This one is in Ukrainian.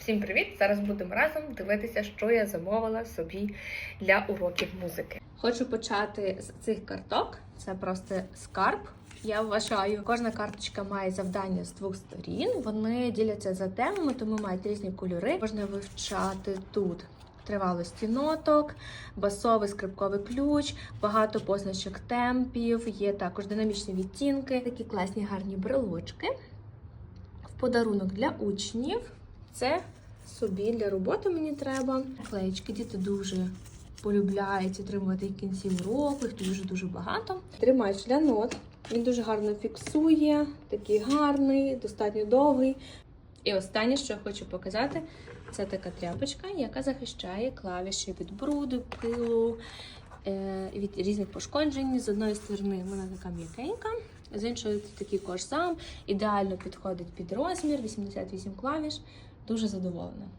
Всім привіт! Зараз будемо разом дивитися, що я замовила собі для уроків музики. Хочу почати з цих карток. Це просто скарб. Я вважаю, кожна карточка має завдання з двох сторін. Вони діляться за темами, тому мають різні кольори. Можна вивчати тут тривалості ноток, басовий скрипковий ключ, багато позначок темпів. Є також динамічні відтінки, такі класні гарні брелочки. В подарунок для учнів. Це собі для роботи мені треба. Клеєчки діти дуже полюбляють отримувати в кінці уроку, їх дуже-дуже багато. Тримач для нот. Він дуже гарно фіксує, такий гарний, достатньо довгий. І останнє, що я хочу показати, це така тряпочка, яка захищає клавіші від бруду, пилу, е, від різних пошкоджень. З одної сторони вона така м'якенька, з іншої такий корсам. Ідеально підходить під розмір, 88 клавіш. Дуже задоволена.